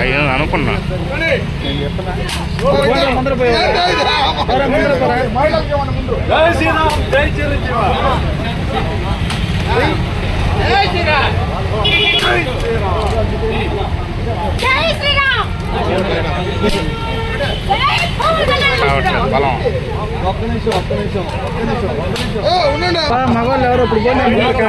అయ్యో అనుకున్నా. జై శ్రీరామ్ జై చిరంజీవి. జై శ్రీరామ్ జై పవన్ కళ్యాణ్ మగవాళ్ళు ఎవరు ఇప్పుడు పోయినా ఇప్పుడు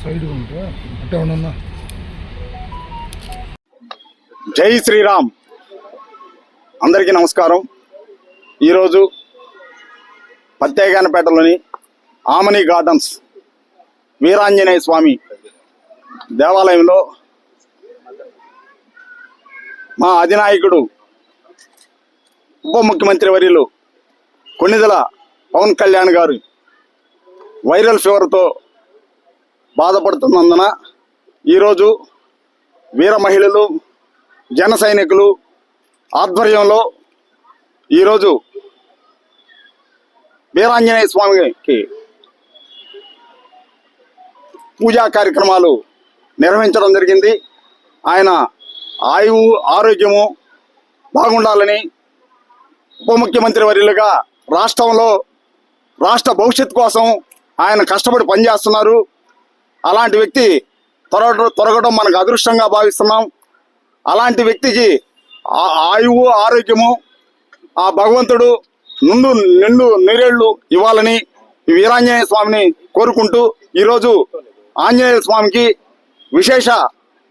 సైడ్ ఉంటే అట్టే ఉండన్నా జై శ్రీరామ్. అందరికీ నమస్కారం. ఈరోజు పత్తేగానపేటలోని ఆమని గార్డెన్స్ వీరాంజనేయ స్వామి దేవాలయంలో మా అధినాయకుడు ఉప ముఖ్యమంత్రి వర్యులు కొన్నిదల పవన్ కళ్యాణ్ గారు వైరల్ ఫీవర్తో బాధపడుతున్నందున ఈరోజు వీర మహిళలు జన సైనికులు ఆధ్వర్యంలో ఈరోజు వీరాంజనేయ స్వామికి పూజా కార్యక్రమాలు నిర్వహించడం జరిగింది. ఆయన ఆయువు ఆరోగ్యము బాగుండాలని ఉప ముఖ్యమంత్రి వర్యులుగా రాష్ట్రంలో రాష్ట్ర భవిష్యత్తు కోసం ఆయన కష్టపడి పనిచేస్తున్నారు. అలాంటి వ్యక్తి త్వరగ త్వరగడం మనకు అదృష్టంగా భావిస్తున్నాం. అలాంటి వ్యక్తికి ఆ- ఆయువు ఆరోగ్యము ఆ భగవంతుడు నుండు నిండు నీరేళ్ళు ఇవ్వాలని ఈ వీరాంజనేయ స్వామిని కోరుకుంటూ ఈరోజు ఆంజనేయ స్వామికి విశేష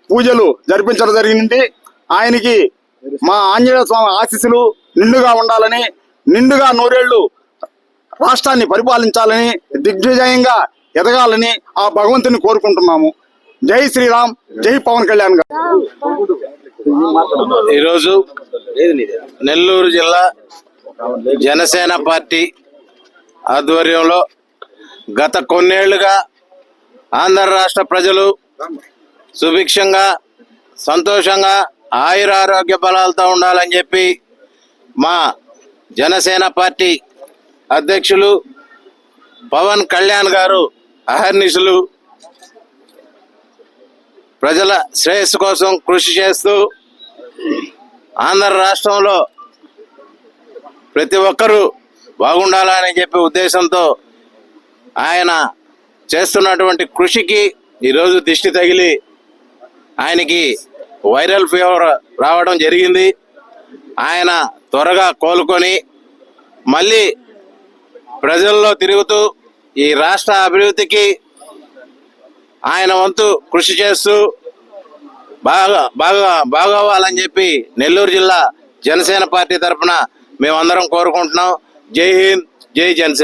పూజలు జరిపించడం జరిగింది. ఆయనకి మా ఆంజనేయ స్వామి ఆశీస్సులు నిండుగా ఉండాలని నిండుగా నూరేళ్ళు రాష్ట్రాన్ని పరిపాలించాలని దిగ్విజయంగా ఎదగాలని ఆ భగవంతుని కోరుకుంటున్నాము. జై శ్రీరామ్ జై పవన్ కళ్యాణ్ గారు. ఈరోజు నెల్లూరు జిల్లా జనసేన పార్టీ ఆధ్వర్యంలో గత కొన్నేళ్ళుగా ఆంధ్ర రాష్ట్ర ప్రజలు సుభిక్షంగా సంతోషంగా ఆయుర ఆరోగ్య బలాలతో ఉండాలని చెప్పి మా జనసేన పార్టీ అధ్యక్షులు పవన్ కళ్యాణ్ గారు అహర్నిశలు ప్రజల శ్రేయస్సు కోసం కృషి చేస్తూ ఆంధ్ర రాష్ట్రంలో ప్రతి ఒక్కరూ బాగుండాలని చెప్పి ఉద్దేశంతో ఆయన చేస్తున్నటువంటి కృషికి ఈరోజు దిష్టి తగిలి ఆయనకి వైరల్ ఫీవర్ రావడం జరిగింది. ఆయన త్వరగా కోలుకొని మళ్ళీ ప్రజల్లో తిరుగుతూ ఈ రాష్ట్ర అభివృద్ధికి ఆయన వంతు కృషి చేస్తూ బాగా బాగా బాగోవాలని చెప్పి నెల్లూరు జిల్లా జనసేన పార్టీ తరఫున మేమందరం కోరుకుంటున్నాం. జై హింద్ జై జనసేన.